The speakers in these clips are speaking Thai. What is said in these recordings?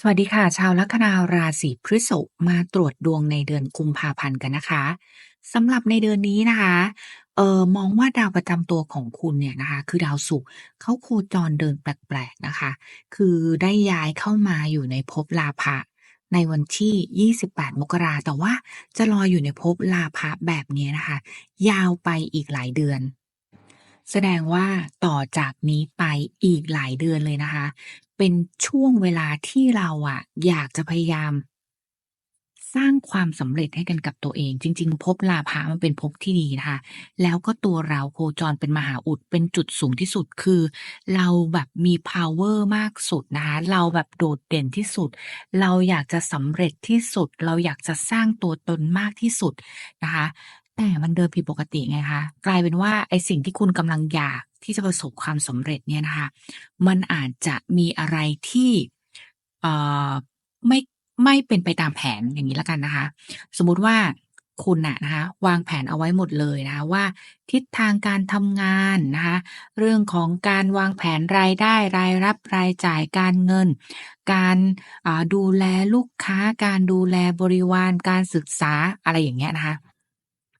สวัสดีค่ะ ชาวลัคนาราศีพฤษภมาตรวจดวงในเดือนกุมภาพันธ์กันนะคะสำหรับในเดือนนี้นะคะเออมองว่าดาวประจำตัวของคุณเนี่ยนะคะ คือดาวศุกร์เขาโคจรเดินแปลกๆนะคะ คือได้ย้ายเข้ามาอยู่ในภพลาภะในวันที่ 28 มกราแต่ว่าจะรออยู่ในภพลาภะแบบนี้นะคะ ยาวไปอีกหลายเดือน แสดงว่าต่อจากนี้ไปอีกหลายเดือนเลยนะคะ เป็นช่วงเวลาที่เราอะอยากจะพยายาม สร้างความสำเร็จให้กันกับตัวเอง จริงๆภพลาภะมันเป็นภพที่ดีนะคะ แล้วก็ตัวเราโคจรเป็นมหาอุดเป็นจุดสูงที่สุดคือ เราแบบมี power มากสุดนะคะ เราแบบโดดเด่นที่สุด เราอยากจะสำเร็จที่สุด เราอยากจะสร้างตัวตนมากที่สุดนะคะ แต่มันเดินผิดปกติไงคะ กลายเป็นว่าไอสิ่งที่คุณกำลังอยากที่จะประสบความสำเร็จเนี่ยนะคะ มันอาจจะมีอะไรที่เอ่อไม่ไม่เป็นไปตามแผนอย่างงี้แล้วกันนะคะ สมมุติว่าคุณน่ะนะคะ วางแผนเอาไว้หมดเลยนะคะว่า ทิศทางการทำงานนะคะ เรื่องของการวางแผนรายได้รายรับรายจ่ายการเงิน การดูแลลูกค้า การดูแลบริวารการศึกษาอะไรอย่างเงี้ยนะคะ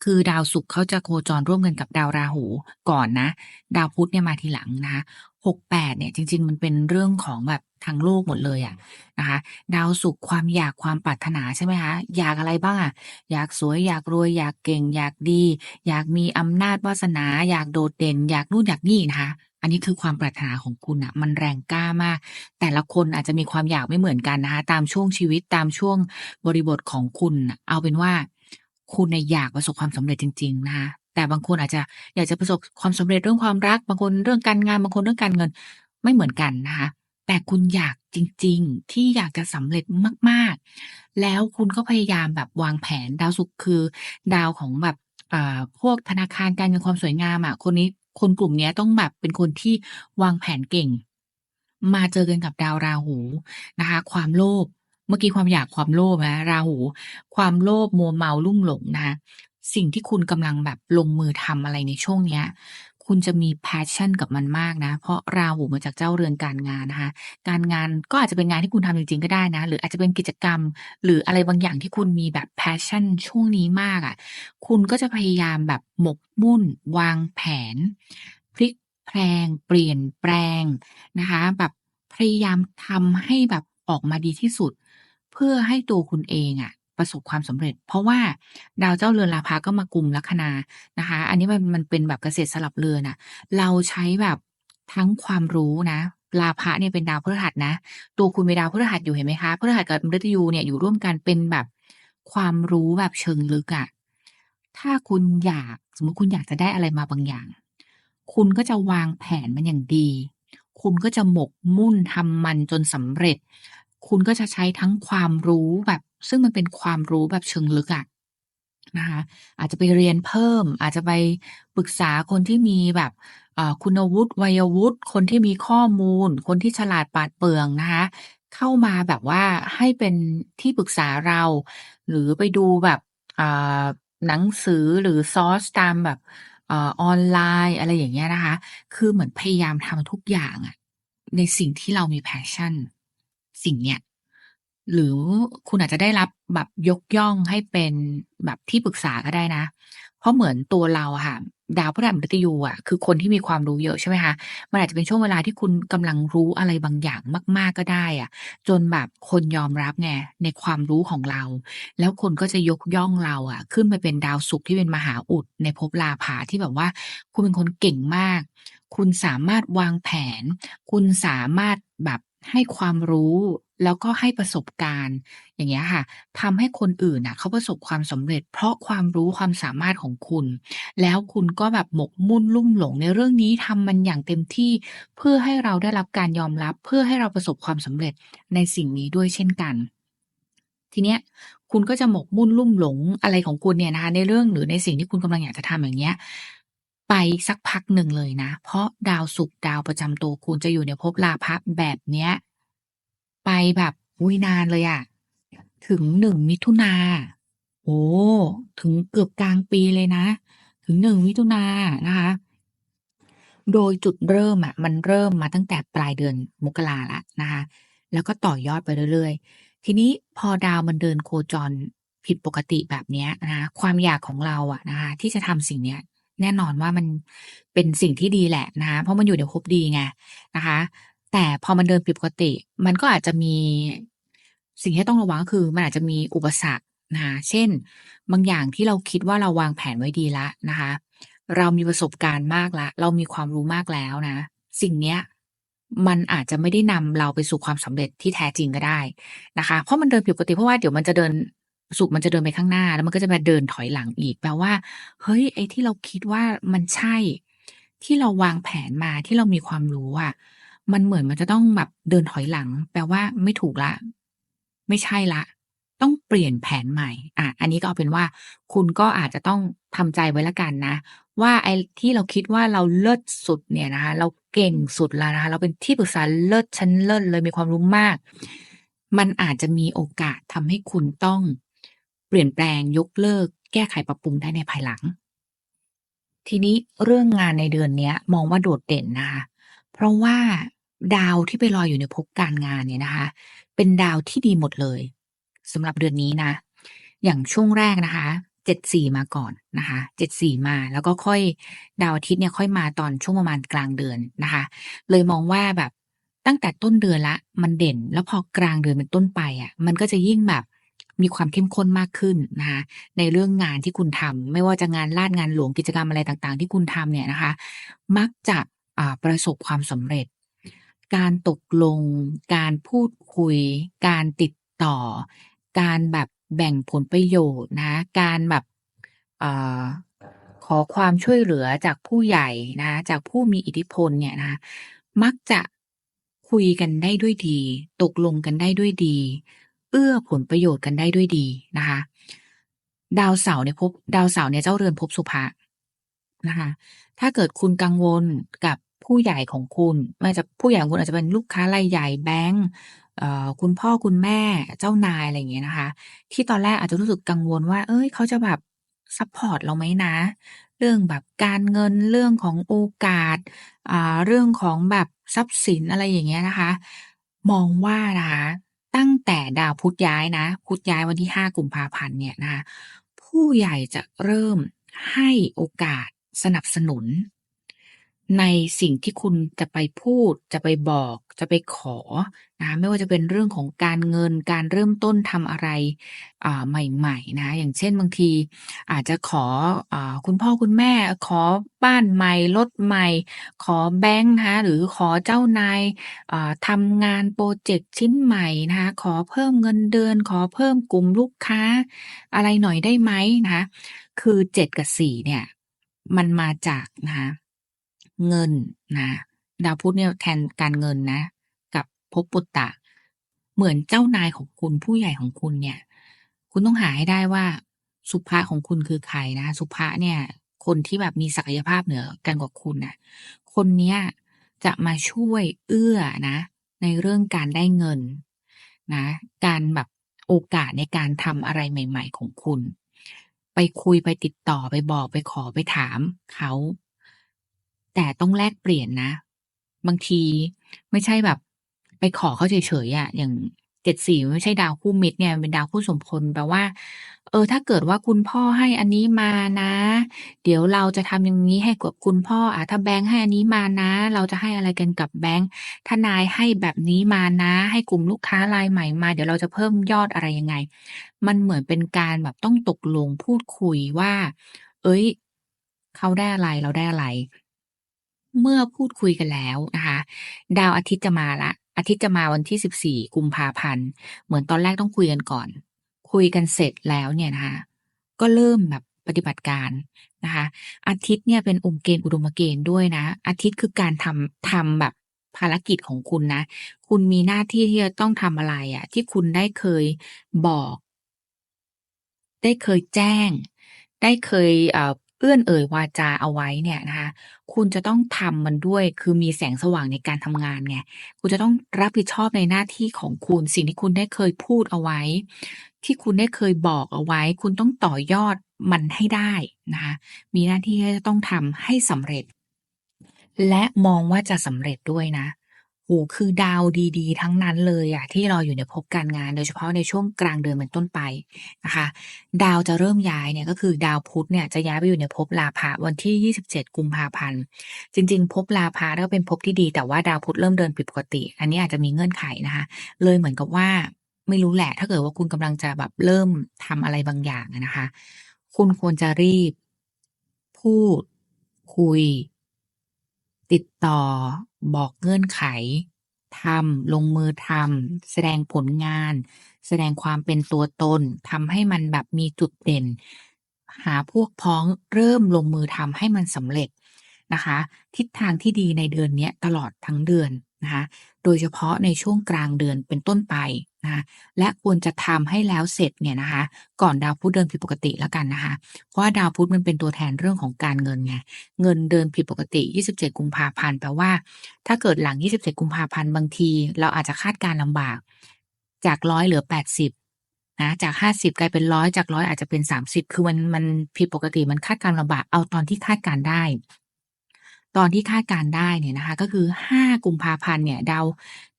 คือดาวศุกร์เขาจะโคจรร่วมกันกับดาวราหูก่อนนะ ดาวพุธเนี่ยมาทีหลังนะคะ68เนี่ยจริง ๆ มันเป็นเรื่องของแบบทางโลกหมดเลยอะนะคะ ดาวศุกร์ความอยากความปรารถนาใช่ไหมคะอยากอะไรบ้างอะอยากสวยอยากรวย อยากเก่ง อยากดี อยากมีอำนาจวาสนา อยากโดดเด่น อยากนู่นอยากนี่นะคะอันนี้คือความปรารถนาของคุณน่ะมันแรงกล้ามาก แต่ละคนอาจจะมีความอยากไม่เหมือนกันนะคะ ตามช่วงชีวิตตามช่วงบริบทของคุณเอาเป็นว่า คุณอยากประสบความสำเร็จจริง ๆ นะคะแต่บางคนอาจจะอยากจะประสบความสำเร็จเรื่องความรัก บางคนเรื่องการงานบางคนเรื่องการเงินไม่เหมือนกันนะคะแต่คุณอยากจริง ๆ ที่อยากจะสำเร็จมาก ๆ แล้วคุณก็พยายามแบบวางแผนดาวศุกร์คือ ดาวของแบบอ่าพวกธนาคารการเงินความสวยงามอะคนนี้คนกลุ่มนี้ต้องแบบเป็นคนที่วางแผนเก่ง มาเจอกันกับดาวราหูนะคะ ความโลภ เมื่อกี้ความอยากความโลภนะราหู ความโลภมัวเมาลุ่มหลงนะคะสิ่งที่คุณกำลังแบบลงมือทำอะไรในช่วงเนี้ย คุณจะมี passion กับมันมากนะ เพราะราหูมาจากเจ้าเรือนการงานนะคะ การงานก็อาจจะเป็นงานที่คุณทำจริงๆก็ได้นะ หรืออาจจะเป็นกิจกรรม หรืออะไรบางอย่างที่คุณมีแบบ passion ช่วงนี้มากอะคุณก็จะพยายามแบบหมกมุ่น วางแผน พลิกแพลง เปลี่ยนแปลงนะคะ แบบพยายามทำให้แบบออกมาดีที่สุด เพื่อให้ตัวคุณเองอะประสบความสำเร็จ เพราะว่าดาวเจ้าเรือนราพะก็มากุมลัคนานะคะ อันนี้มันมันเป็นแบบเกษตรสลับเรือนน่ะเราใช้แบบทั้งความรู้นะราพะเนี่ยเป็นดาวพฤหัสนะ ตัวคุณมีดาวพฤหัสอยู่เห็นไหมคะพฤหัสกับมฤตยูเนี่ยอยู่ร่วมกันเป็นแบบความรู้แบบเชิงลึกอะถ้าคุณอยากสมมติคุณอยากจะได้อะไรมาบางอย่าง คุณก็จะวางแผนมันอย่างดี คุณก็จะหมกมุ่นทำมันจนสำเร็จ คุณก็จะใช้ทั้งความรู้แบบ ซึ่งมันเป็นความรู้แบบเชิงลึกอะนะคะอาจจะไปเรียนเพิ่ม อาจจะไปปรึกษาคนที่มีแบบคุณวุฒิวัยวุฒิคนที่มีข้อมูล คนที่ฉลาดปาดเปรื่องนะคะเข้ามาแบบว่าให้เป็นที่ปรึกษาเรา หรือไปดูแบบหนังสือหรือซอร์สตามแบบออนไลน์อะไรอย่างเงี้ยนะคะ คือเหมือนพยายามทำทุกอย่างอะในสิ่งที่เรามี passion สิ่งเนี้ยหรือคุณอาจจะได้รับแบบยกย่องให้เป็นแบบที่ปรึกษาก็ได้นะ เพราะเหมือนตัวเราอะค่ะ ดาวพฤหัสมฤตยูอะคือคนที่มีความรู้เยอะใช่ไหมคะ มันอาจจะเป็นช่วงเวลาที่คุณกำลังรู้อะไรบางอย่างมาก ๆก็ได้อะ จนแบบคนยอมรับไงในความรู้ของเรา แล้วคนก็จะยกย่องเราอะขึ้นไปเป็นดาวศุกร์ที่เป็นมหาอุดในภพราภะที่แบบว่า คุณเป็นคนเก่งมาก คุณสามารถวางแผน คุณสามารถแบบ ให้ความรู้แล้วก็ให้ประสบการณ์ อย่างเงี้ยค่ะทำให้คนอื่นน่ะเขาประสบความสำเร็จ เพราะความรู้ความสามารถของคุณ แล้วคุณก็แบบหมกมุ่นลุ่มหลงในเรื่องนี้ทำมันอย่างเต็มที่ เพื่อให้เราได้รับการยอมรับ เพื่อให้เราประสบความสำเร็จในสิ่งนี้ด้วยเช่นกัน ทีเนี้ยคุณก็จะหมกมุ่นลุ่มหลงอะไรของคุณเนี่ยนะคะในเรื่องหรือในสิ่งที่คุณกำลังอยากจะทำอย่างเงี้ย ไปสักพักหนึ่งเลยนะ เพราะดาวศุกร์ดาวประจำตัวคุณจะอยู่ในภพราพะแบบเนี้ย ไปแบบอุ๊ยนานเลยอะถึง1มิถุนาโอ้ถึงเกือบกลางปีเลยนะ ถึง1มิถุนานะคะ โดยจุดเริ่มอะมันเริ่มมาตั้งแต่ปลายเดือนมกราแล้วนะคะ แล้วก็ต่อยอดไปเรื่อยๆ ทีนี้พอดาวมันเดินโคจรผิดปกติแบบนี้นะคะความอยากของเราอะนะคะที่จะทำสิ่งเนี้ย แน่นอนว่ามันเป็นสิ่งที่ดีแหละนะคะเพราะมันอยู่ในภพดีไงนะคะ แต่พอมันเดินผิดปกติ มันก็อาจจะมีสิ่งที่ต้องระวังก็คือ มันอาจจะมีอุปสรรคนะคะเช่น บางอย่างที่เราคิดว่าเราวางแผนไว้ดีแล้วนะคะ เรามีประสบการณ์มากแล้วเรามีความรู้มากแล้วนะ สิ่งเนี้ยมันอาจจะไม่ได้นำเราไปสู่ความสำเร็จที่แท้จริงก็ได้นะคะ เพราะมันเดินผิดปกติเพราะว่าเดี๋ยวมันจะเดิน สุขมันจะเดินไปข้างหน้า แล้วมันก็จะมาเดินถอยหลังอีก แปลว่า เฮ้ย ไอ้ที่เราคิดว่ามันใช่ ที่เราวางแผนมาที่เรามีความรู้อะมันเหมือนมันจะต้องแบบเดินถอยหลัง แปลว่าไม่ถูกล้วไม่ใช่ล้วต้องเปลี่ยนแผนใหม่อาอันนี้ก็เอาเป็นว่า คุณก็อาจจะต้องทำใจไว้ล้วกันนะ ว่าไอ้ที่เราคิดว่าเราเลิศสุดเนี่ยนะคะ เราเก่งสุดแล้วนะคะ เราเป็นที่ปรึกษาเลิศชั้นเลิศเลยมีความรู้มาก มันอาจจะมีโอกาสทำให้คุณต้อง ปลี่ยนแปลงยกเลิก แก้ไขปรับปรุงได้ในภายหลัง ทีนี้เรื่องงานในเดือนนี้มองว่าโดดเด่นนะคะเพราะว่าดาวที่ไปลอยอยู่ในภพการงานเนี่ยนะคะ เป็นดาวที่ดีหมดเลยสำหรับเดือนนี้นะ อย่างช่วงแรกนะคะ7-4มาก่อนนะคะ7-4มาแล้วก็ค่อยดาวอาทิตย์เนี่ยค่อยมาตอนช่วงประมาณกลางเดือนนะคะ เลยมองว่าแบบตั้งแต่ต้นเดือนล้วมันเด่น แล้วพอกลางเดือนเป็นต้นไปอะ มันก็จะยิ่งแบบ มีความเข้มข้นมากขึ้นนะคะในเรื่องงานที่คุณทำไม่ว่าจะงานราษฎร์งานหลวงกิจกรรมอะไรต่างๆ ที่คุณทำเนี่ยนะคะ มักจะประสบความสำเร็จ การตกลง การพูดคุย การติดต่อ การแบบแบ่งผลประโยชน์นะ การแบบอขอความช่วยเหลือจากผู้ใหญ่นะะจากผู้มีอิทธิพลเนี่ยนะคะมักจะคุยกันได้ด้วยดี ตกลงกันได้ด้วยดี เอื้อผลประโยชน์กันได้ด้วยดีนะคะ ดาวเสาร์ในภพดาวเสาร์เนี่ยเจ้าเรือนภพสุภะนะคะ ถ้าเกิดคุณกังวลกับผู้ใหญ่ของคุณไม่จะผู้ใหญ่ของคุณอาจจะเป็นลูกค้ารายใหญ่แบงก์คุณพ่อคุณแม่เจ้านายอะไรอย่างเงี้ยนะคะ ที่ตอนแรกอาจจะรู้สึกกังวลว่าเฮ้ยเขาจะแบบซัปพอร์ตเราไหมนะ เรื่องแบบการเงินเรื่องของโอกาสเรื่องของแบบทรัพย์สินอะไรอย่างเงี้ยนะคะ มองว่านะคะ ตั้งแต่ดาวพุธย้ายนะ พุธย้ายวันที่ 5 กุมภาพันธ์เนี่ยนะคะผู้ใหญ่จะเริ่มให้โอกาสสนับสนุน ในสิ่งที่คุณจะไปพูด จะไปบอก จะไปขอนะคะไม่ว่าจะเป็นเรื่องของการเงิน การเริ่มต้นทำอะไรอ่าใหม่ๆนะคะอย่างเช่นบางที อาจจะขออ่าคุณพ่อคุณแม่ขอบ้านใหม่รถใหม่ ขอแบงก์นะคะหรือขอเจ้านายอ่าทำงานพรเจกต์ชิ้นใหม่นะคะขอเพิ่มเงินเดือน ขอเพิ่มกลุ่มลูกค้า อะไรหน่อยได้ไหมนะคะคือ7กับ4เนี่ย มันมาจากนะคะ เงินนะดาวพุธเนี่ยแทนการเงินนะ กับภพปุตตะ เหมือนเจ้านายของคุณผู้ใหญ่ของคุณเนี่ย คุณต้องหาให้ได้ว่าสุภะของคุณคือใครนะ สุภะเนี่ย คนที่แบบมีศักยภาพเหนือกันกว่าคุณน่ะ คนเนี้ยจะมาช่วยเอื้อนะ ในเรื่องการได้เงินนะ การแบบโอกาสในการทำอะไรใหม่ ๆ ของคุณ ไปคุยไปติดต่อไปบอกไปขอไปถามเขา แต่ต้องแลกเปลี่ยนนะ บางทีไม่ใช่แบบ ไปขอเขาเฉยๆอะอย่าง7-4มันไม่ใช่ดาวคู่มิตรเนี่ยเป็นดาวคู่สมพลแปลว่า เออ ถ้าเกิดว่าคุณพ่อให้อันนี้มานะ เดี๋ยวเราจะทำอย่างงี้ให้กับคุณพ่ออ่าถ้าแบงก์ให้อันนี้มานะ เราจะให้อะไรกันกับแบงก์ถ้านายให้แบบนี้มานะ ให้กลุ่มลูกค้ารายใหม่มา เดี๋ยวเราจะเพิ่มยอดอะไรยังไง มันเหมือนเป็นการแบบต้องตกลงพูดคุยว่าเฮ้ย เขาได้อะไรเราได้อะไร เมื่อพูดคุยกันแล้วนะคะ ดาวอาทิตย์จะมาล้วอาทิตย์จะมาวันที่ 14 กุมภาพันธ์ เหมือนตอนแรกต้องคุยกันก่อน คุยกันเสร็จแล้วเนี่ยนะคะ ก็เริ่มแบบปฏิบัติการนะคะ อาทิตย์เนี่ยเป็นองค์เกณฑ์อุดมเกณฑ์ด้วยนะ อาทิตย์คือการทำทำแบบภารกิจของคุณนะ คุณมีหน้าที่ที่จะต้องทำอะไรอะที่คุณได้เคยบอก ได้เคยแจ้ง ได้เคย เอื้อนเอ่ยวาจาเอาไว้เนี่ยนะคะคุณจะต้องทำมันด้วยคือมีแสงสว่างในการทำงานไงคุณจะต้องรับผิดชอบในหน้าที่ของคุณ สิ่งที่คุณได้เคยพูดเอาไว้ ที่คุณได้เคยบอกเอาไว้ คุณต้องต่อยอดมันให้ได้นะคะมีหน้าที่ที่จะต้องทำให้สำเร็จ และมองว่าจะสำเร็จด้วยนะ โอ้โฮ คือดาวดี ๆ ทั้งนั้นเลยอะ ที่รออยู่ในภพการงาน โดยเฉพาะในช่วงกลางเดือนเป็นต้นไปนะคะ ดาวจะเริ่มย้ายเนี่ย ก็คือดาวพุธเนี่ยจะย้ายไปอยู่ในภพราพะวันที่ 27 กุมภาพันธ์ จริง ๆ ภพราพะก็เป็นภพที่ดี แต่ว่าดาวพุธเริ่มเดินผิดปกติ อันนี้อาจจะมีเงื่อนไขนะคะ เลยเหมือนกับว่า ไม่รู้แหละ ถ้าเกิดว่าคุณกำลังจะแบบเริ่มทำอะไรบางอย่างอะนะคะ คุณควรจะรีบ พูด คุย ติดต่อ บอกเงื่อนไข ทำ ลงมือทำ แสดงผลงาน แสดงความเป็นตัวตน ทำให้มันแบบมีจุดเด่น หาพวกพ้องเริ่มลงมือทำให้มันสำเร็จนะคะ ทิศทางที่ดีในเดือนนี้ตลอดทั้งเดือนนะคะ โดยเฉพาะในช่วงกลางเดือนเป็นต้นไป นะะและควรจะทำให้แล้วเสร็จเนี่ยนะคะ ก่อนดาวพุธเดินผิดปกติแล้วกันนะคะ เพราะว่าดาวพุธมันเป็นตัวแทนเรื่องของการเงินไงเงินเดินผิดปกติ 27 กุมภาพันธ์แปลว่า ถ้าเกิดหลัง 27 กุมภาพันธ์บางที เราอาจจะคาดการณ์ลำบาก จาก100เหลือ 80นะจาก50กลายเป็น100จาก100อาจจะเป็น30คือมันมันผิดปกติมันคาดการลำบากเอาตอนที่คาดการได้ ตอนที่คาดการได้เนี่ยนะคะ ก็คือ 5 กุมภาพันธ์เนี่ยดาว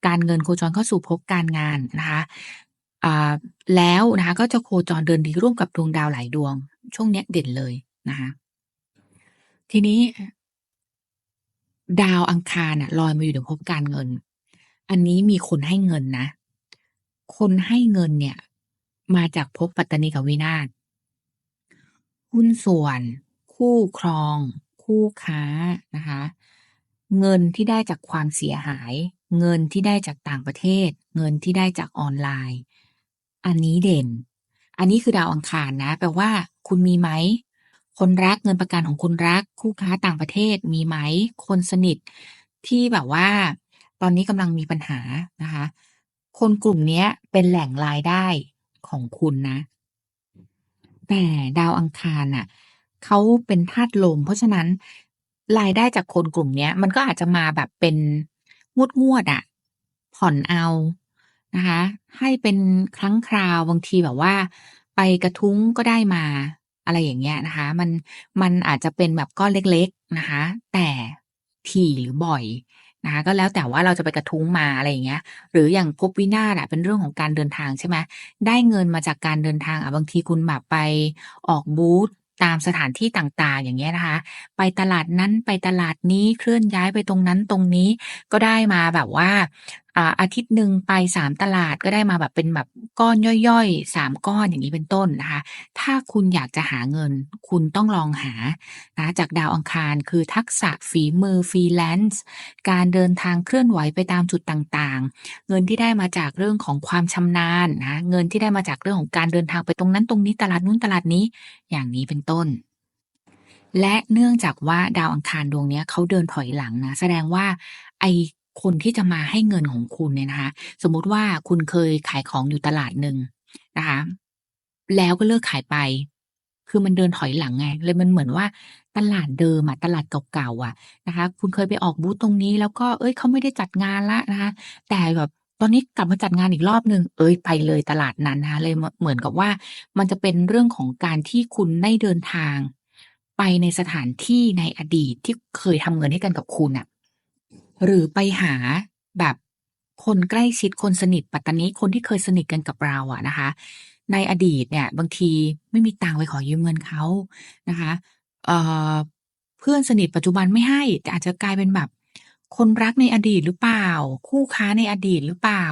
การเงินโคจรเข้าสู่ภพการงานนะคะอ่าแล้วนะคะก็จะโคจรเดินดีร่วมกับดวงดาวหลายดวง ช่วงเนี้ยเด่นเลยนะคะทีนี้ ดาวอังคารน่ะลอยมาอยู่ในภพการเงิน อันนี้มีคนให้เงินนะ คนให้เงินเนี่ย มาจากภพปัตตานิกับวินาศหุ้นส่วน คู่ครอง คู่ค้านะคะ เงินที่ได้จากความเสียหาย เงินที่ได้จากต่างประเทศ เงินที่ได้จากออนไลน์ อันนี้เด่น อันนี้คือดาวอังคารนะ แปลว่า คุณมีไหม คนรักเงินประกันของคนรัก คู่ค้าต่างประเทศมีไหม คนสนิทที่แบบว่า ตอนนี้กำลังมีปัญหานะคะ คนกลุ่มนี้เป็นแหล่งรายได้ของคุณนะ แต่ดาวอังคารน่ะ เขาเป็นธาตุลม เพราะฉะนั้นรายได้จากคนกลุ่มเนี้ยมันก็อาจจะมาแบบเป็นงวดๆอะผ่อนเอานะคะ ให้เป็นครั้งคราวบางทีแบบว่า ไปกระทุ้งก็ได้มาอะไรอย่างเงี้ยนะคะ มันมันอาจจะเป็นแบบก้อนเล็ก ๆนะคะ แต่ถี่หรือบ่อยนะคะก็แล้วแต่ว่าเราจะไปกระทุ้งมาอะไรอย่างเงี้ย หรืออย่างภพวินาศอะเป็นเรื่องของการเดินทางใช่ไหมได้เงินมาจากการเดินทางอะบางทีคุณแบบไปออกบูธ ตามสถานที่ต่างๆ อย่างเงี้ยนะคะ ไปตลาดนั้นไปตลาดนี้เคลื่อนย้ายไปตรงนั้นตรงนี้ก็ได้มาแบบว่า อ่าอาทิตย์หนึ่งไป3ตลาดก็ได้มาแบบเป็นแบบก้อนย่อยๆ3ก้อนอย่างงี้เป็นต้นนะคะ ถ้าคุณอยากจะหาเงิน คุณต้องลองหานะจากดาวอังคารคือทักษะฝีมือ Freelance การเดินทางเคลื่อนไหวไปตามจุดต่างๆ เงินที่ได้มาจากเรื่องของความชำนาญนะเงินที่ได้มาจากเรื่องของการเดินทางไปตรงนั้นตรงนี้ตลาดนู้นตลาดนี้อย่างนี้เป็นต้นและเนื่องจากว่าดาวอังคารดวงนี้เขาเดินถอยหลังนะ แสดงว่าไอ คนที่จะมาให้เงินของคุณเนี่ยนะคะ สมมุติว่าคุณเคยขายของอยู่ตลาดหนึ่งนะคะ แล้วก็เลิกขายไป คือมันเดินถอยหลังไง เลยมันเหมือนว่าตลาดเดิมอะตลาดเก่าๆอะนะคะ คุณเคยไปออกบูธตรงนี้ แล้วก็เฮ้ยเขาไม่ได้จัดงานล้วนะคะ แต่แบบตอนนี้กลับมาจัดงานอีกรอบหนึ่งเฮ้ยไปเลยตลาดนั้นนะะเลยเหมือนกับว่า มันจะเป็นเรื่องของการที่คุณได้เดินทาง ไปในสถานที่ในอดีตที่เคยทำเงินให้กันกับคุณน่ะ หรือไปหาแบบคนใกล้ชิดคนสนิทปัตตานิคนที่เคยสนิทกันกับเราอะนะคะ ในอดีตเนี่ยบางทีไม่มีตังค์ไปขอยืมเงินเขานะคะเเพื่อนสนิทปัจจุบันไม่ให้ แต่อาจจะกลายเป็นแบบ คนรักในอดีตหรือเปล่า คู่ค้าในอดีตหรือเปล่า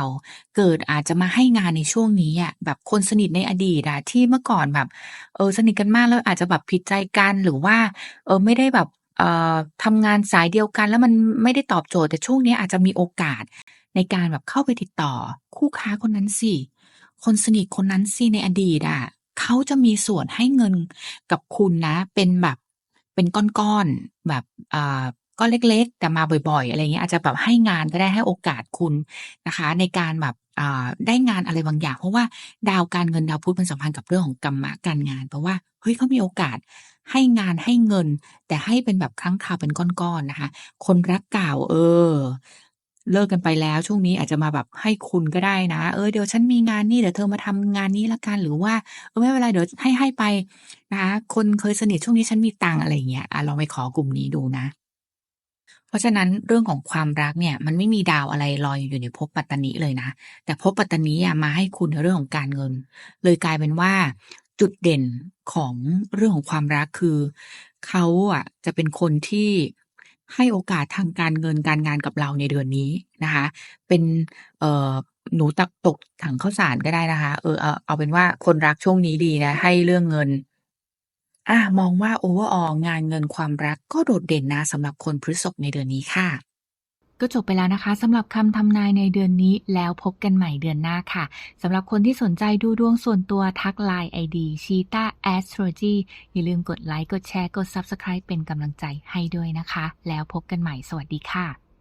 เกิดอาจจะมาให้งานในช่วงนี้อะแบบคนสนิทในอดีตอะที่เมื่อก่อนแบบ เออสนิทกันมากแล้วอาจจะแบบผิดใจกันหรือว่า เออไม่ได้แบบ เอ่อทำงานสายเดียวกันแล้วมันไม่ได้ตอบโจทย์ แต่ช่วงเนี้ยอาจจะมีโอกาสในการแบบเข้าไปติดต่อคู่ค้าคนนั้นสิ คนสนิทคนนั้นสิในอดีตอะเขาจะมีส่วนให้เงินกับคุณนะ เป็นแบบเป็นก้อนๆแบบอ่าก้อนเล็กๆ แต่มาบ่อยๆ อะไรเงี้ยอาจจะแบบให้งานก็ได้ให้โอกาสคุณนะคะ ในการแบบอ่าได้งานอะไรบางอย่าง เพราะว่าดาวการเงินดาวพุธมันสัมพันธ์กับเรื่องของกรรมะการงาน เพราะว่าเฮ้ยเขามีโอกาส ให้งานให้เงิน แต่ให้เป็นแบบครั้งคราวเป็นก้อนๆนะคะ คนรักเก่าเออ เลิกกันไปแล้วช่วงนี้อาจจะมาแบบให้คุณก็ได้นะ เออเดี๋ยวฉันมีงานนี่เดี๋ยวเธอมาทำงานนี้ล้วกันหรือว่าเออไม่เป็นไรเดี๋ยวให้ๆไปนะคะคนเคยสนิทช่วงนี้ฉันมีตังอะไรอย่างเงี้ยอาลองไปขอกลุ่มนี้ดูนะราะฉะนั้นเรื่องของความรักเนี่ยมันไม่มีดาวอะไรลอยอยู่ในภพปัตตนิเลยนะ แต่ภพปัตตนิมาให้คุณในเรื่องของการเงิน เลยกลายเป็นว่า จุดเด่นของเรื่องของความรักคือ เขาอะจะเป็นคนที่ให้โอกาสทางการเงินการงานกับเราในเดือนนี้นะคะ เป็นเอ่อหนูตักตกถังข้าวสารก็ได้นะคะ เออเอาเอาเป็นว่าคนรักช่วงนี้ดีนะ ให้เรื่องเงิน อ่ามองว่า overall งานเงินความรักก็โดดเด่นนะสำหรับคนพฤษภในเดือนนี้ค่ะ ก็จบไปแล้วนะคะสำหรับคำทำนายในเดือนนี้แล้วพบกันใหม่เดือนหน้าค่ะสำหรับคนที่สนใจดูดวงส่วนตัวทักไลน์ ID ชีตา astrology อย่าลืมกดไลค์กดแชร์กด Subscribe เป็นกำลังใจให้ด้วยนะคะ แล้วพบกันใหม่สวัสดีค่ะ